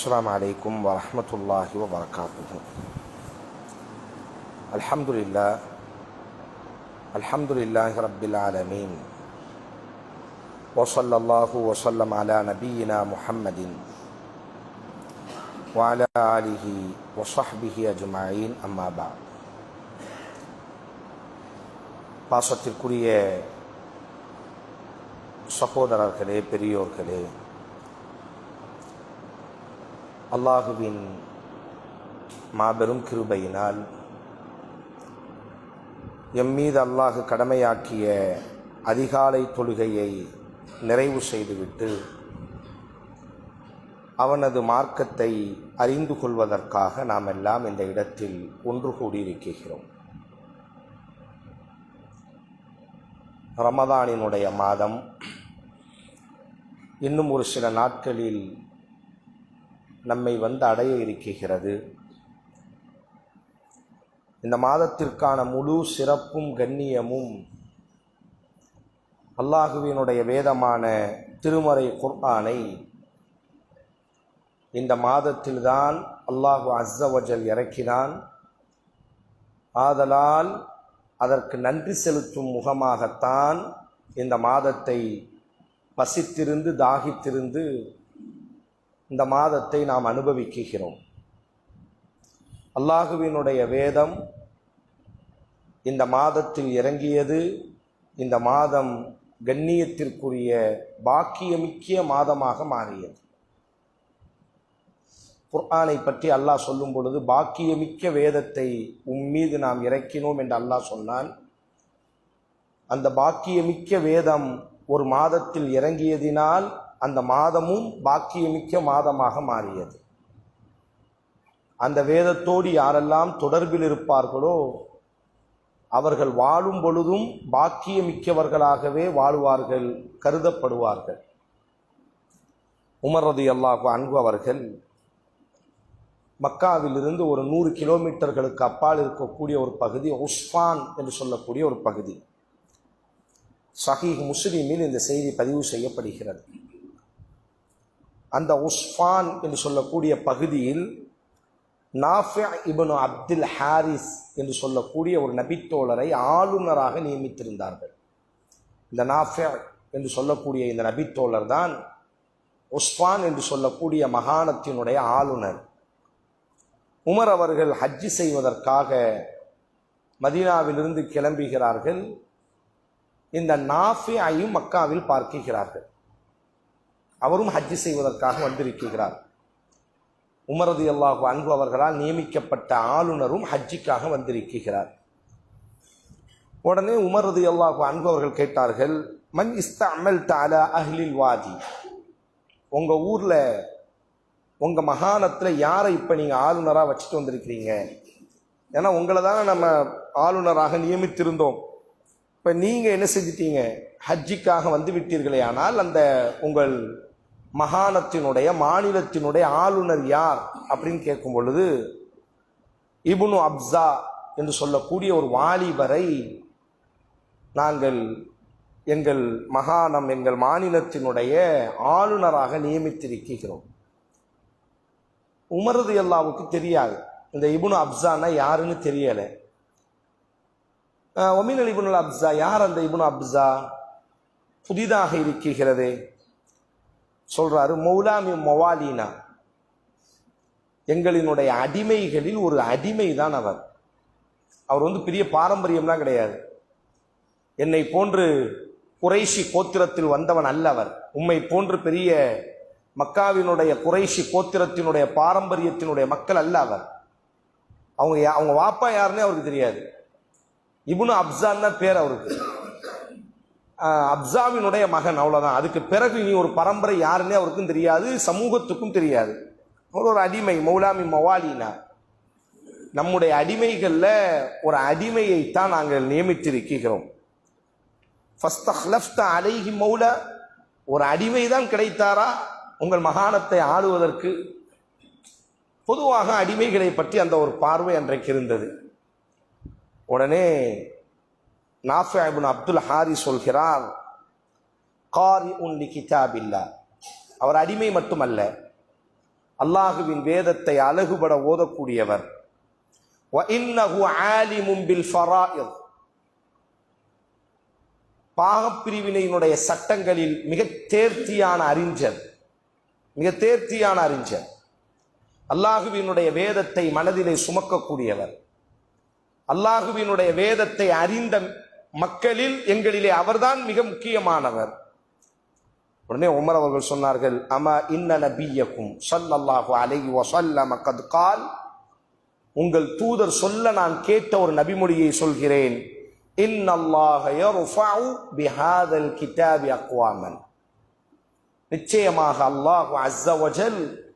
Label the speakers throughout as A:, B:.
A: السلام عليكم ورحمة الله وبركاته الحمد لله الحمد لله رب العالمين وصلى الله وسلم على نبينا محمد وعلى آله وصحبه أجمعين أما بعد பாசத்திற்குரிய சகோதரர்களே பெரியோர்களே அல்லாஹுவின் மாபெரும் கிருபையினால் எம் மீது அல்லாஹு கடமையாக்கிய அதிகாலை தொழுகையை நிறைவு செய்துவிட்டு அவனது மார்க்கத்தை அறிந்து கொள்வதற்காக நாம் எல்லாம் இந்த இடத்தில் ஒன்று கூடியிருக்கிறோம். ரமதானினுடைய மாதம் இன்னும் ஒரு சில நாட்களில் நம்மை வந்து அடைய இருக்கிறது. இந்த மாதத்திற்கான முழு சிறப்பும் கண்ணியமும் அல்லாஹுவினுடைய வேதமான திருமறை குர்ஆனை இந்த மாதத்தில்தான் அல்லாஹு அஸ்ஸவஜல் இறக்கினான். ஆதலால் அதற்கு நன்றி செலுத்தும் முகமாகத்தான் இந்த மாதத்தை பசித்திருந்து தாகித்திருந்து இந்த மாதத்தை நாம் அனுபவிக்கிறோம் அல்லாஹுவினுடைய வேதம் இந்த மாதத்தில் இறங்கியது இந்த மாதம் கண்ணியத்திற்குரிய பாக்கியமிக்கிய மாதமாக மாறியது. குர்ஆனை பற்றி அல்லாஹ் சொல்லும் பொழுது பாக்கியமிக்க வேதத்தை உம்மீது நாம் இறக்கினோம் என்று அல்லாஹ் சொன்னான். அந்த பாக்கியமிக்க வேதம் ஒரு மாதத்தில் இறங்கியதினால் அந்த மாதமும் பாக்கியமிக்க மாதமாக மாறியது. அந்த வேதத்தோடு யாரெல்லாம் தொடர்பில் இருப்பார்களோ அவர்கள் வாழும் பொழுதும் பாக்கியமிக்கவர்களாகவே வாழ்வார்கள் கருதப்படுவார்கள். உமர் ரதி அல்லாஹு அன்பு அவர்கள் மக்காவிலிருந்து ஒரு நூறு கிலோமீட்டர்களுக்கு அப்பால் இருக்கக்கூடிய ஒரு பகுதி உஸ்ஃபான் என்று சொல்லக்கூடிய ஒரு பகுதி. சஹீஹ் முஸ்லீமில் இந்த செய்தி பதிவு செய்யப்படுகிறது. அந்த உஸ்ஃபான் என்று சொல்லக்கூடிய பகுதியில் நாஃபி இபனு அப்துல் ஹாரிஸ் என்று சொல்லக்கூடிய ஒரு நபித்தோழரை ஆளுநராக நியமித்திருந்தார்கள். இந்த நாஃபி என்று சொல்லக்கூடிய இந்த நபித்தோழர் தான் உஸ்ஃபான் என்று சொல்லக்கூடிய மகாணத்தினுடைய ஆளுநர். உமர் அவர்கள் ஹஜ்ஜி செய்வதற்காக மதீனாவிலிருந்து கிளம்புகிறார்கள். இந்த நாஃபியையும் மக்காவில் பார்க்கிறார்கள் அவரும் ஹஜ்ஜி செய்வதற்காக வந்திருக்கிறார். உமரது அல்லாஹு அன்பு அவர்களால் நியமிக்கப்பட்ட ஆளுநரும் ஹஜ்ஜிக்காக வந்திருக்கிறார். உடனே உமரது அல்லாஹு அன்பு அவர்கள் கேட்டார்கள் மன் இஸ்த அமல் தாலா அஹ்லில் வாதி? உங்கள் ஊரில் உங்கள் மகாணத்தில் யாரை இப்போ நீங்கள் ஆளுநராக வச்சுட்டு வந்திருக்கிறீங்க? ஏன்னா உங்களை தானே நம்ம ஆளுநராக நியமித்திருந்தோம். இப்போ நீங்கள் என்ன செஞ்சிட்டீங்க? ஹஜ்ஜிக்காக வந்து விட்டீர்களே ஆனால் அந்த உங்கள் மகாணத்தினுடைய மாநிலத்தினுடைய ஆளுநர் யார் அப்படின்னு கேட்கும் பொழுது இபுனு அப்சா என்று சொல்லக்கூடிய ஒரு வாலிபரை நாங்கள் எங்கள் மகாணம் எங்கள் மாநிலத்தினுடைய ஆளுநராக நியமித்திருக்கிறோம். உமரது அல்லாவுக்கு தெரியாது. இந்த இபுனு அப்சானா யாருன்னு தெரியலை. ஒமின் அல் அப்சா யார் அந்த இபுனு அப்சா? புதிதாக இருக்கிறது. சொல்றாரு மௌலாமி மொவாலினா. எங்களினுடைய அடிமைகளில் ஒரு அடிமை தான் அவர். அவர் வந்து பெரிய பாரம்பரியம்லாம் கிடையாது. என்னை போன்று குறைஷி கோத்திரத்தில் வந்தவன் அல்ல அவர். உம்மை போன்று பெரிய மக்காவினுடைய குறைஷி கோத்திரத்தினுடைய பாரம்பரியத்தினுடைய மக்கள் அல்ல அவர். அவங்க அவங்க வாப்பா யாருன்னே அவருக்கு தெரியாது. இபுனு அப்சான்னா பேர் அவருக்கு. அப்சாவினுடைய மகன் அவ்வளோதான் அதுக்கு பிறகு இனி ஒரு பரம்பரை யாருன்னே அவருக்கும் தெரியாது சமூகத்துக்கும் தெரியாது. அவர் ஒரு அடிமை மௌலாமி மவாலினா. நம்முடைய அடிமைகளில் ஒரு அடிமையைத்தான் நாங்கள் நியமித்திருக்கிறோம். அலைஹி மௌல ஒரு அடிமை தான் கிடைத்தாரா? உங்கள் மகாணத்தை ஆளுவதற்கு பொதுவாக அடிமைகளை பற்றி அந்த ஒரு பார்வை அன்றைக்கு இருந்தது. உடனே நாஃபிபின் அப்துல் ஹாரி சொல்கிறார் காரி உன் கிதாபில்லா அவர் அடிமை மட்டுமல்ல அல்லாஹுவின் வேதத்தை அழகுபட ஓதக்கூடியவர். பாகப்பிரிவினையினுடைய சட்டங்களில் மிக தேர்த்தியான அறிஞர் மிக தேர்த்தியான அறிஞர். அல்லாஹுவினுடைய வேதத்தை மனதிலே சுமக்கக்கூடியவர். அல்லாஹுவினுடைய வேதத்தை அறிந்த மக்களில் எங்களிலே அவர்தான் மிக முக்கியமானவர். உடனே உமர் அவர்கள் சொன்னார்கள் அமா இன்ன நபியக்கும் சல்லல்லாஹு அலைஹி வஸல்லம் கத் கால் உங்கள் தூதர் சொல்ல நான் கேட்ட ஒரு நபிமொழியை சொல்கிறேன். இன்னல்லாஹ யர்ஃபஉ பிஹாதல் கிதாபி அக்வாமன். நிச்சயமாக அல்லாஹ் அஸ்ஸவஜல்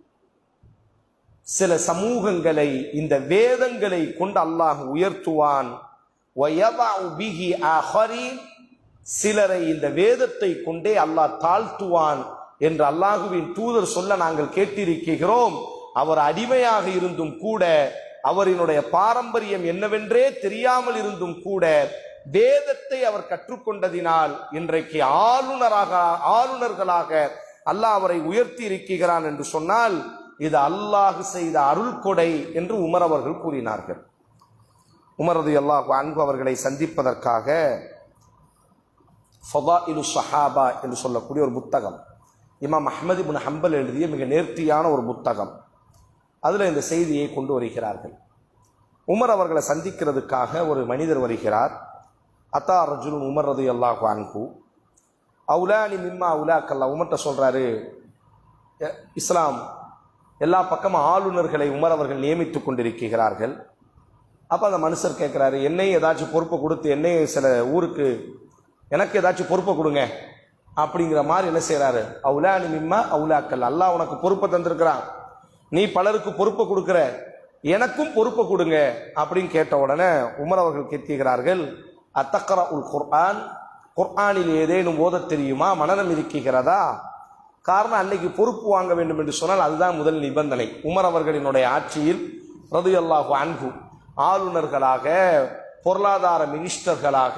A: சில சமூகங்களை இந்த வேதங்களை கொண்டு அல்லாஹ் உயர்த்துவான். பிஹி ஆஹரி சிலரை இந்த வேதத்தை கொண்டே அல்லாஹ் தாழ்த்துவான் என்று அல்லாஹுவின் தூதர் சொல்ல நாங்கள் கேட்டிருக்கிறோம். அவர் அடிமையாக இருந்தும் கூட அவரினுடைய பாரம்பரியம் என்னவென்றே தெரியாமல் இருந்தும் கூட வேதத்தை அவர் கற்றுக்கொண்டதினால் இன்றைக்கு ஆளுநராக ஆளுநர்களாக அல்லாஹ் அவரை உயர்த்தி இருக்கிறான் என்று சொன்னால் இது அல்லாஹ் செய்த அருள் கொடை என்று உமர் அவர்கள் கூறினார்கள். உமரது அல்லாஹ் அன்பு அவர்களை சந்திப்பதற்காக ஃபதாயிலு சஹாபா என்று சொல்லக்கூடிய ஒரு புத்தகம். இமாம் அஹ்மது இப்னு ஹம்பல் எழுதிய மிக நேர்த்தியான ஒரு புத்தகம். அதில் இந்த செய்தியை கொண்டு வருகிறார்கள். உமர் அவர்களை சந்திக்கிறதுக்காக ஒரு மனிதர் வருகிறார். அத்தா அர்ஜுன் உமர் ரது அல்லாஹ் அன்பு அவுலானி மிம்மா கல்லா உமர்கிட்ட சொல்கிறாரு இஸ்லாம் எல்லா பக்கமும் ஆளுநர்களை உமர் அவர்கள் நியமித்துக் கொண்டிருக்கிறார்கள். அப்போ அந்த மனுஷர் கேட்குறாரு என்னையும் ஏதாச்சும் பொறுப்பை கொடுத்து என்னையும் சில ஊருக்கு எனக்கு ஏதாச்சும் பொறுப்பை கொடுங்க. அப்படிங்கிற மாதிரி என்ன செய்கிறாரு அவுலா நிம்மா அவுலாக்கல். அல்லாஹ் உனக்கு பொறுப்பை தந்திருக்கிறான். நீ பலருக்கு பொறுப்பை கொடுக்குற எனக்கும் பொறுப்பை கொடுங்க. அப்படின்னு கேட்ட உடனே உமர் அவர்கள் கேட்கிறார்கள் அத்தக்கரா உல் குர்ஆன். குர்ஆனில் ஏதேனும் ஓதத் தெரியுமா? மனநம் இருக்கிறதா காரணம் அன்னைக்கு பொறுப்பு வாங்க வேண்டும் என்று சொன்னால் அதுதான் முதல் நிபந்தனை. உமர் அவர்களினுடைய ஆட்சியில் ரது அல்லாஹு அன்பு ஆளுநர்களாக பொருளாதார மினிஸ்டர்களாக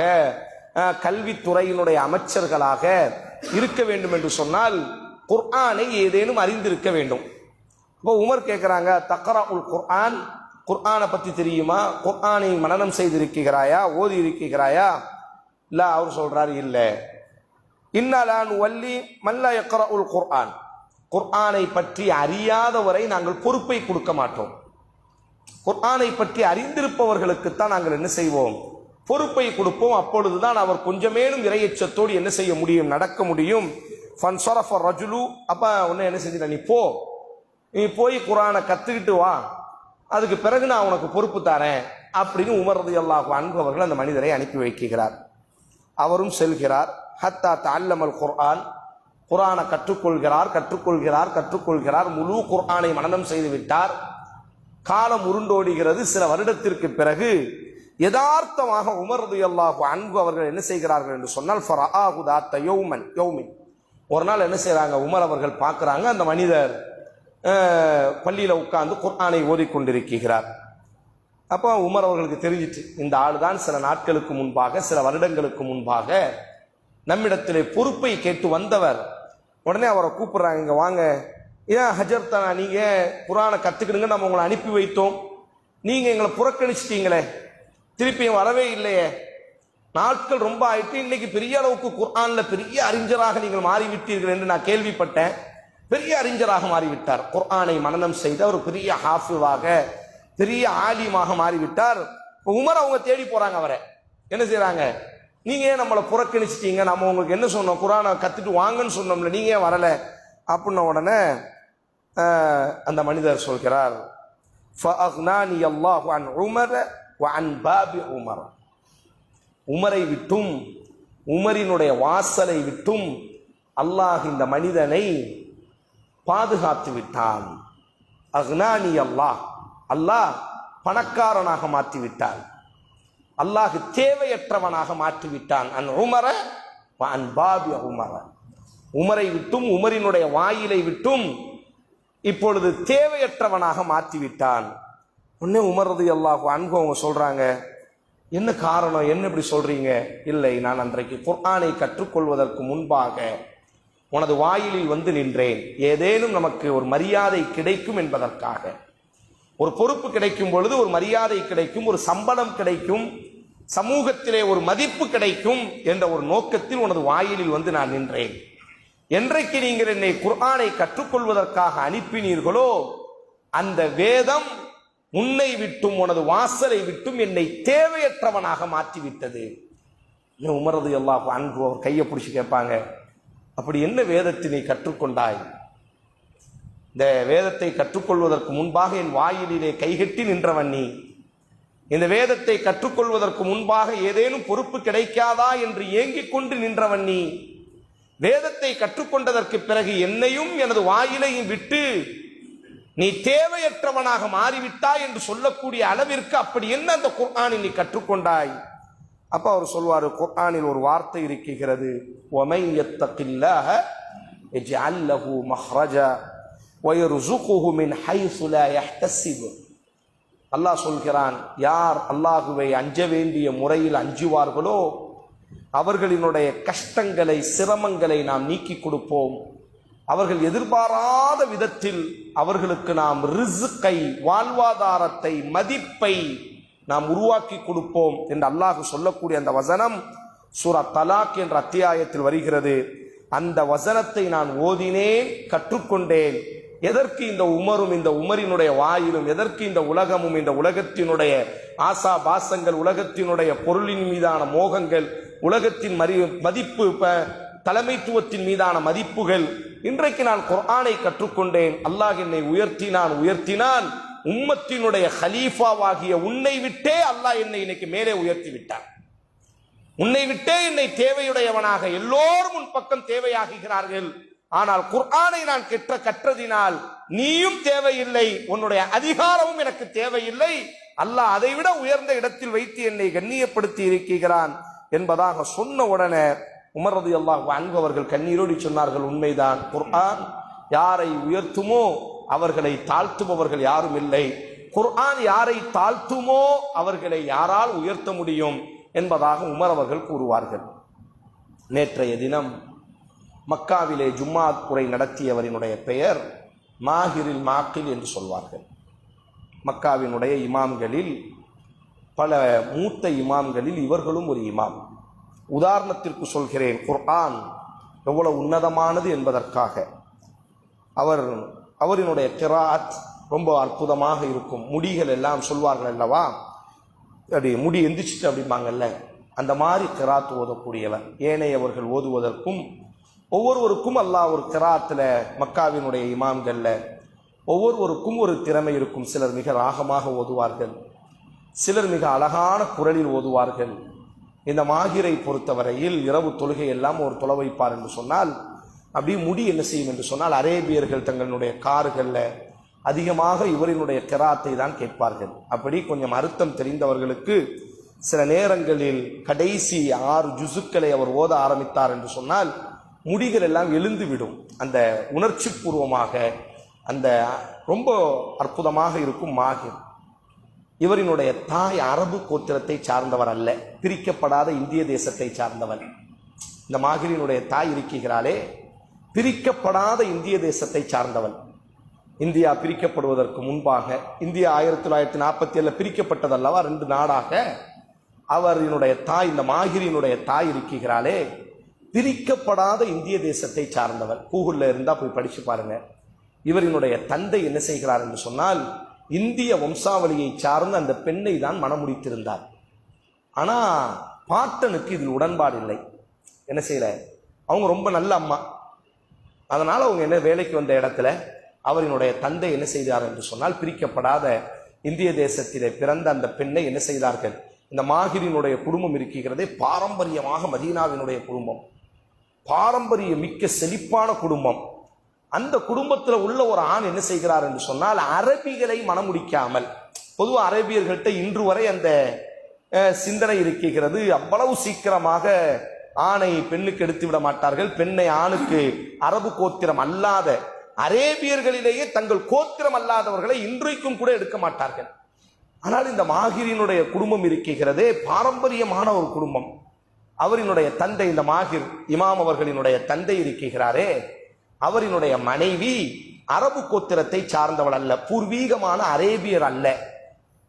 A: கல்வித்துறையினுடைய அமைச்சர்களாக இருக்க வேண்டும் என்று சொன்னால் குர்ஆனை ஏதேனும் அறிந்திருக்க வேண்டும். இப்போ உமர் கேட்குறாங்க தக்கரா உல் குர்ஆன் குர்ஆனை பற்றி தெரியுமா? குர்ஆனை மனனம் செய்திருக்கிறாயா? ஓதி இருக்கிறாயா இல்லை அவர் சொல்கிறார் இல்லை. இன்னாலான் வள்ளி மல்ல யக்ரா உல் குர்ஆன். குர்ஆனை பற்றி அறியாதவரை நாங்கள் பொறுப்பை கொடுக்க மாட்டோம். குர்ஆனை பற்றி அறிந்திருப்பவர்களுக்குத்தான் நாங்கள் என்ன செய்வோம்? பொறுப்பை கொடுப்போம். அப்பொழுதுதான் அவர் கொஞ்சமேலும் இரையச்சத்தோடு என்ன செய்ய முடியும்? நடக்க முடியும். ஃபன் சொரஃப ரஜுலு. அப்போ ஒன்று என்ன செஞ்சிட நீ போ. நீ போய் குரானை கற்றுக்கிட்டு வா. அதுக்கு பிறகு நான் உனக்கு பொறுப்பு தரேன். அப்படின்னு உமரது அல்லாஹ் அன்பு அவர்கள் அந்த மனிதரை அனுப்பி வைக்கிறார். அவரும் செல்கிறார். ஹத்தா தல்லமல் குர்ஆன். குரானை கற்றுக்கொள்கிறார் கற்றுக்கொள்கிறார் கற்றுக்கொள்கிறார். முழு குர்ஆனை மனநம் செய்து விட்டார். காலம் உருண்டோடுகிறது. சில வருடத்திற்கு பிறகு யதார்த்தமாக உமர்து அல்லாஹு அன்பு அவர்கள் என்ன செய்கிறார்கள் என்று சொன்னால் ஃபரஆஹு யௌமன் யௌமின். ஒரு நாள் என்ன செய்கிறாங்க உமர் அவர்கள் பார்க்குறாங்க அந்த மனிதர் பள்ளியில் உட்கார்ந்து குர்ஆனை ஓதிக்கொண்டிருக்கிறார். அப்போ உமர் அவர்களுக்கு தெரிஞ்சிட்டு இந்த ஆள் தான் சில நாட்களுக்கு முன்பாக சில வருடங்களுக்கு முன்பாக நம்மிடத்திலே பொறுப்பை கேட்டு வந்தவர். உடனே அவரை கூப்பிடுறாங்க இங்கே வாங்க ஏன் ஹஜர் தானா? நீங்க குரானை கத்துக்கிடுங்க நம்ம உங்களை அனுப்பி வைத்தோம். நீங்கள் எங்களை புறக்கணிச்சிட்டீங்களே. திருப்பியும் வரவே இல்லையே? நாட்கள் ரொம்ப ஆயிட்டு இன்னைக்கு பெரிய அளவுக்கு குர்ஆனில் பெரிய அறிஞராக நீங்கள் மாறிவிட்டீர்கள் என்று நான் கேள்விப்பட்டேன். பெரிய அறிஞராக மாறிவிட்டார். குர்ஆனை மனநம் செய்த ஒரு பெரிய ஹாஃபிவாக பெரிய ஆலிமாக மாறிவிட்டார். உமர் அவங்க தேடி போகிறாங்க அவரை. என்ன செய்கிறாங்க நீங்கள் ஏன் நம்மளை புறக்கணிச்சிட்டீங்க? நம்ம உங்களுக்கு என்ன சொன்னோம்? குரானை கற்றுட்டு வாங்கன்னு சொன்னோம்ல நீங்கள் ஏன் வரலை? அப்படின்ன உடனே அந்த மனிதர் சொல்கிறார் ஃபஅக்னானி அல்லாஹு அன் உமர வ அன் பாபி உமர். உமரை விட்டும் உமரினுடைய வாசலை விட்டும் அல்லாஹ் இந்த மனிதனை பாதுகாத்து விட்டான். அக்னானி அல்லாஹ். அல்லாஹ் பணக்காரனாக மாற்றிவிட்டான் அல்லாஹ் தேவையற்றவனாக மாற்றிவிட்டான் அன் உமர அன் பாபி உமர. உமரை விட்டும் உமரினுடைய வாயிலை விட்டும் இப்பொழுது தேவையற்றவனாக மாற்றி விட்டான் உடனே உமரது அல்லாஹ் அன்பு அவங்க சொல்றாங்க என்ன காரணம்? என்ன இப்படி சொல்றீங்க? இல்லை நான் அன்றைக்கு குர்ஆனை கற்றுக்கொள்வதற்கு முன்பாக உனது வாயிலில் வந்து நின்றேன். ஏதேனும் நமக்கு ஒரு மரியாதை கிடைக்கும் என்பதற்காக. ஒரு பொறுப்பு கிடைக்கும் பொழுது ஒரு மரியாதை கிடைக்கும் ஒரு சம்பளம் கிடைக்கும் சமூகத்திலே ஒரு மதிப்பு கிடைக்கும் என்ற ஒரு நோக்கத்தில் உனது வாயிலில் வந்து நான் நின்றேன். என்றைக்கு நீங்கள் என்னை குர்ஆனை கற்றுக்கொள்வதற்காக அனுப்பினீர்களோ அந்த வேதம் உன்னை விட்டும் உனது வாசலை விட்டும் என்னை தேவையற்றவனாக மாற்றிவிட்டது. இன்னும் உமரது எல்லாம் அன்பு அவர் கையை பிடிச்சி கேட்பாங்க அப்படி என்ன வேதத்தை நீ கற்றுக்கொண்டாய்? இந்த வேதத்தை கற்றுக்கொள்வதற்கு முன்பாக என் வாயிலே கைகட்டி நின்றவன் நீ. இந்த வேதத்தை கற்றுக்கொள்வதற்கு முன்பாக ஏதேனும் பொறுப்பு கிடைக்காதா? என்று ஏங்கிக் கொண்டு நின்றவன் நீ. வேதத்தை கற்றுக்கொண்டதற்கு பிறகு என்னையும் எனது வாயிலையும் விட்டு நீ தேவையற்றவனாக மாறிவிட்டாய் என்று சொல்லக்கூடிய அளவிற்கு அப்படி என்ன அந்த குர்ஆனில் நீ கற்றுக்கொண்டாய்? அப்போ அவர் சொல்வார் குர்ஆனில் ஒரு வார்த்தை இருக்குகிறது அல்லாஹ் சொல்கிறான் யார் அல்லாஹுவை அஞ்ச வேண்டிய முறையில் அஞ்சுவார்களோ அவர்களினுடைய கஷ்டங்களை சிரமங்களை நாம் நீக்கி கொடுப்போம். அவர்கள் எதிர்பாராத விதத்தில் அவர்களுக்கு நாம் ரிசுக்கை வாழ்வாதாரத்தை மதிப்பை நாம் உருவாக்கி கொடுப்போம் என்று அல்லாஹு சொல்லக்கூடிய அந்த வசனம் சூரா தலாக் என்ற அத்தியாயத்தில் வருகிறது. அந்த வசனத்தை நான் ஓதினேன் கற்றுக்கொண்டேன். எதற்கு இந்த உமரும் இந்த உமரினுடைய வாயிலும் எதற்கு இந்த உலகமும் இந்த உலகத்தினுடைய ஆசா பாசங்கள் உலகத்தினுடைய பொருளின் மீதான மோகங்கள் உலகத்தின் மறி மதிப்பு தலைமைத்துவத்தின் மீதான மதிப்புகள். இன்றைக்கு நான் குர்ஆனை கற்றுக்கொண்டேன். அல்லாஹ் என்னை உயர்த்தினான் உயர்த்தினான். உம்மத்தினுடைய ஹலீஃபாவாகிய உன்னை விட்டே அல்லாஹ் என்னை இன்னைக்கு மேலே உயர்த்தி விட்டான். உன்னை விட்டே என்னை தேவையுடையவனாக எல்லோரும் உன் பக்கம் தேவையாகுகிறார்கள். ஆனால் குர்ஆனை நான் கெட்ட கற்றதினால் நீயும் தேவையில்லை உன்னுடைய அதிகாரமும் எனக்கு தேவையில்லை. அல்லாஹ் அதைவிட உயர்ந்த இடத்தில் வைத்து என்னை கண்ணியப்படுத்தி இருக்கிறான். என்பதாக சொன்ன உடனே உமரது அல்லாஹ் அன்பவர்கள் கண்ணீரோடி சொன்னார்கள் உண்மைதான். குர்ஆன் யாரை உயர்த்துமோ அவர்களை தாழ்த்துபவர்கள் யாரும் இல்லை. குர்ஆன் யாரை தாழ்த்துமோ அவர்களை யாரால் உயர்த்த முடியும்? என்பதாக உமர் அவர்கள் கூறுவார்கள். நேற்றைய தினம் மக்காவிலே ஜும்மா உரை நடத்தியவரினுடைய பெயர் மாஹிரில் மாக்கில் என்று சொல்வார்கள். மக்காவினுடைய இமாம்களில் பல மூத்த இமாம்களில் இவர்களும் ஒரு இமாம். உதாரணத்திற்கு சொல்கிறேன் குர்ஆன் எவ்வளவு உன்னதமானது என்பதற்காக. அவர் அவரினுடைய கிராத் ரொம்ப அற்புதமாக இருக்கும். முடிகள் எல்லாம் சொல்வார்கள் அல்லவா? அப்படி முடி எந்திரிச்சிட்டு அப்படிம்பாங்கல்ல. அந்த மாதிரி கிராத் ஓதக்கூடியவர். ஏனையவர்கள் ஓதுவதற்கும் ஒவ்வொருவருக்கும் அல்லாஹ் ஒரு கிராத்தில் மக்காவினுடைய இமாம்களில் ஒவ்வொருவருக்கும் ஒரு திறமை இருக்கும். சிலர் மிக ராகமாக ஓதுவார்கள். சிலர் மிக அழகான குரலில் ஓதுவார்கள். இந்த மாகிரை பொறுத்தவரையில் இரவு தொழுகை எல்லாம் ஒரு தொலை வைப்பார் என்று சொன்னால் அப்படியே முடி என்ன செய்யும் என்று சொன்னால் அரேபியர்கள் தங்களுடைய கார்களில் அதிகமாக இவரினுடைய கிராத்தை தான் கேட்பார்கள். அப்படி கொஞ்சம் அர்த்தம் தெரிந்தவர்களுக்கு சில நேரங்களில் கடைசி ஆறு ஜுசுக்களை அவர் ஓத ஆரம்பித்தார் என்று சொன்னால் முடிகள் எல்லாம் எழுந்து விடும் அந்த உணர்ச்சி பூர்வமாக அந்த ரொம்ப அற்புதமாக இருக்கும் மாகிர் இவரினுடைய தாய் அரபு கோத்திரத்தை சார்ந்தவர் அல்ல பிரிக்கப்படாத இந்திய தேசத்தை சார்ந்தவர் இந்த மாகிரியினுடைய தாய் இருக்கிறாளே பிரிக்கப்படாத இந்திய தேசத்தை சார்ந்தவள் இந்தியா பிரிக்கப்படுவதற்கு முன்பாக இந்தியா ஆயிரத்தி தொள்ளாயிரத்தி நாற்பத்தி ஏழில் பிரிக்கப்பட்டதல்லவா? ரெண்டு நாடாக அவரினுடைய தாய் இந்த மாகிரியினுடைய தாய் இருக்கிறாளே பிரிக்கப்படாத இந்திய தேசத்தை சார்ந்தவர் கூகுளில் இருந்தால் போய் படித்து பாருங்க. இவரினுடைய தந்தை என்ன செய்கிறார் என்று சொன்னால் இந்திய வம்சாவளியை சார்ந்த அந்த பெண்ணை தான் மணமுடித்திருந்தார் ஆனா பாட்டனுக்கு இதில் உடன்பாடு இல்லை. என்ன செய்யல? அவங்க ரொம்ப நல்ல அம்மா. அதனால் அவங்க என்ன வேலைக்கு வந்த இடத்துல அவரினுடைய தந்தை என்ன செய்தார் என்று சொன்னால் பிரிக்கப்படாத இந்திய தேசத்திலே பிறந்த அந்த பெண்ணை என்ன செய்தார்கள்? இந்த மாகிரினுடைய குடும்பம் இருக்கிறதே பாரம்பரியமாக மதீனாவினுடைய குடும்பம். பாரம்பரிய மிக்க செழிப்பான குடும்பம். அந்த குடும்பத்தில் உள்ள ஒரு ஆண் என்ன செய்கிறார் என்று சொன்னால் அரபிகளை மணமுடிக்காமல் பொதுவாக அரபியர்கள்ட்ட இன்று வரை அந்த சிந்தனை இருக்கிறது. அவ்வளவு சீக்கிரமாக ஆணை பெண்ணுக்கு எடுத்து விட மாட்டார்கள். பெண்ணை ஆணுக்கு அரபு கோத்திரம் அல்லாத அரேபியர்களிலேயே தங்கள் கோத்திரம் அல்லாதவர்களை இன்றைக்கும் கூட எடுக்க மாட்டார்கள். ஆனால் இந்த மாகிரினுடைய குடும்பம் இருக்கிறதே பாரம்பரியமான ஒரு குடும்பம். அவரினுடைய தந்தை இந்த மாகிர் இமாம் அவர்களினுடைய தந்தை இருக்கிறாரே. அவரினுடைய மனைவி அரபு கோத்திரத்தை சார்ந்தவள் அல்ல பூர்வீகமான அரேபியர் அல்ல.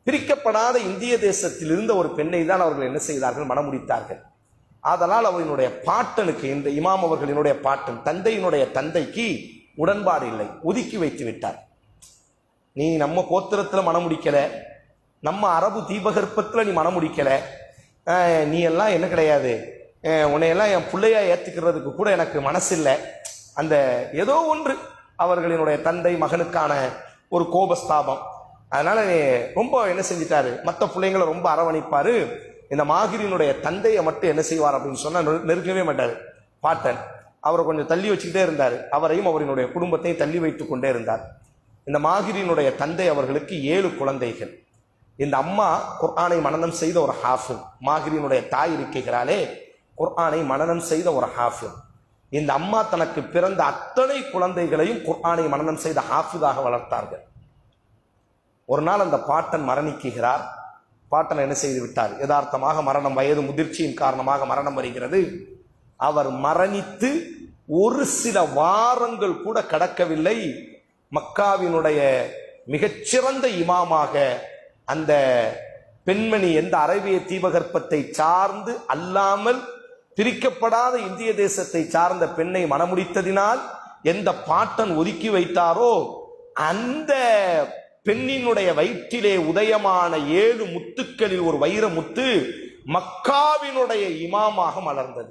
A: பிரிக்கப்படாத இந்திய தேசத்தில் இருந்த ஒரு பெண்ணை தான் அவர்கள் என்ன செய்தார்கள்? மணமுடித்தார்கள். ஆதலால் அவரினுடைய பாட்டனுக்கு இந்த இமாம் அவர்களினுடைய பாட்டன் தந்தையினுடைய தந்தைக்கு உடன்பாடு இல்லை. ஒதுக்கி வைத்து விட்டார். நீ நம்ம கோத்திரத்தில் மனம் முடிக்கல நம்ம அரபு தீபகற்பத்தில் நீ மனம் முடிக்கல நீ எல்லாம் என்ன கிடையாது? உன்னையெல்லாம் என் பிள்ளையா ஏற்றுக்கிறதுக்கு கூட எனக்கு மனசில்லை. அந்த ஏதோ ஒன்று அவர்களினுடைய தந்தை மகனுக்கான ஒரு கோபஸ்தாபம். அதனால ரொம்ப என்ன செஞ்சிட்டாரு? மற்ற பிள்ளைங்களை ரொம்ப அரவணைப்பாரு. இந்த மாகிரினுடைய தந்தையை மட்டும் என்ன செய்வார் அப்படின்னு சொன்னா நெரு- நெருங்கவே மாட்டார். பாட்டன் அவரை கொஞ்சம் தள்ளி வச்சுக்கிட்டே இருந்தார். அவரையும் அவரினுடைய குடும்பத்தையும் தள்ளி வைத்துக் கொண்டே இருந்தார். இந்த மாகிரினுடைய தந்தை அவர்களுக்கு ஏழு குழந்தைகள். இந்த அம்மா குர்ஆனை மனநம் செய்த ஒரு ஹாஃபு. மாகிரினுடைய தாய் இருக்கிறாளே குர்ஆனை மனநம் செய்த ஒரு ஹாஃபு. இந்த அம்மா தனக்கு பிறந்த அத்தனை குழந்தைகளையும் குர்ஆனை மனநம் செய்த ஹாஃபிதாக வளர்த்தார்கள். ஒரு நாள் அந்த பாட்டன் மரணிக்குகிறார். பாட்டன் என்ன செய்து விட்டார்? யதார்த்தமாக மரணம் வயது முதிர்ச்சியின் காரணமாக மரணம் வருகிறது. அவர் மரணித்து ஒரு சில வாரங்கள் கூட கடக்கவில்லை. மக்காவினுடைய மிகச்சிறந்த இமாமாக அந்த பெண்மணி எந்த அரேபிய தீபகற்பத்தை சார்ந்து அல்லாமல் பிரிக்கப்படாத இந்திய தேசத்தை சார்ந்த பெண்ணை மணமுடித்ததினால் எந்த பாட்டன் ஒதுக்கி வைத்தாரோ அந்த பெண்ணினுடைய வயிற்றிலே உதயமான ஏழு முத்துக்களில் ஒரு வைர முத்து மக்காவினுடைய இமாமாக மலர்ந்தது.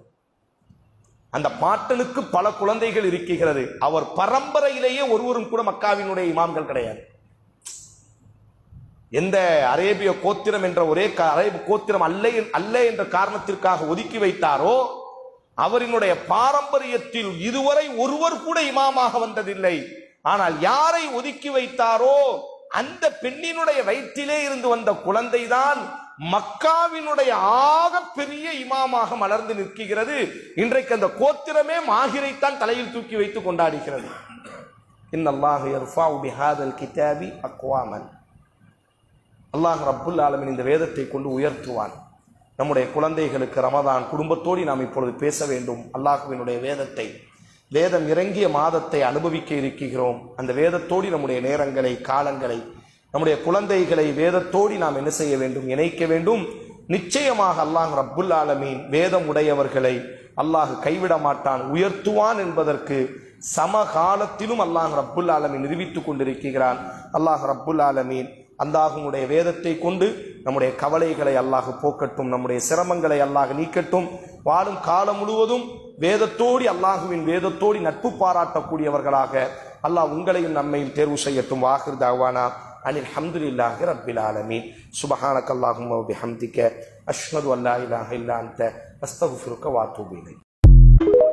A: அந்த பாட்டனுக்கு பல குழந்தைகள் இருக்கிறது. அவர் பரம்பரையிலேயே ஒருவரும் கூட மக்காவினுடைய இமாம்கள் கிடையாது. எந்த அரேபிய கோத்திரம் என்ற ஒரே கா- அரேபிய கோத்திரம் அல்ல என்- அல்ல என்ற காரணத்திற்காக ஒதுக்கி வைத்தாரோ அவரினுடைய பாரம்பரியத்தில் இதுவரை ஒருவர் கூட இமாமாக வந்ததில்லை. ஆனால் யாரை ஒதுக்கி வைத்தாரோ அந்த பெண்ணினுடைய வயிற்றிலே இருந்து வந்த குழந்தைதான் மக்காவினுடைய ஆக பெரிய இமாமாக மலர்ந்து நிற்கிறது. இன்றைக்கு அந்த கோத்திரமே மாகிரைத்தான் தலையில் தூக்கி வைத்து கொண்டாடுகிறது. இன்னல்லாஹ் யர்ஃபஉ பிஹாதல் கிதாபி அக்வாமன். அல்லாஹ் ரப்புல் ஆலமின் இந்த வேதத்தை கொண்டு உயர்த்துவான். நம்முடைய குழந்தைகளுக்கு ரமதான் குடும்பத்தோடு நாம் இப்பொழுது பேச வேண்டும். அல்லாஹுவினுடைய வேதத்தை. வேதம் இறங்கிய மாதத்தை அனுபவிக்க இருக்கிறோம். அந்த வேதத்தோடு நம்முடைய நேரங்களை காலங்களை நம்முடைய குழந்தைகளை வேதத்தோடு நாம் என்ன செய்ய வேண்டும்? இணைக்க வேண்டும். நிச்சயமாக அல்லாஹ் ரப்புல் ஆலமீன் வேதம் உடையவர்களை அல்லாஹ் கைவிட மாட்டான் உயர்த்துவான் என்பதற்கு சமகாலத்திலும் அல்லாஹ் ரப்புல் ஆலமீன் நிரூபித்துக் கொண்டிருக்கிறான். அல்லாஹ் ரப்புல் ஆலமீன் அல்லாஹுடைய வேதத்தை கொண்டு நம்முடைய கவலைகளை அல்லாஹ் போக்கட்டும் நம்முடைய சிரமங்களை அல்லாஹ் நீக்கட்டும். வாழும் காலம் முழுவதும் வேதத்தோடி அல்லாஹுவின் வேதத்தோடி நட்பு பாராட்டக்கூடியவர்களாக அல்லாஹ் உங்களையும் நம்மையும் தேர்வு செய்யட்டும். வாஹிர் தாவானா. அனில் ஹம்துலில்லாஹி ரப்பில் ஆலமீன். சுபஹானக அல்லாஹும்ம ஹம்திக்க அஷ்ஹது அல்லா இல்லாஹ் இல்லா அன்த. அஸ்தக்ஃபிருக்க வ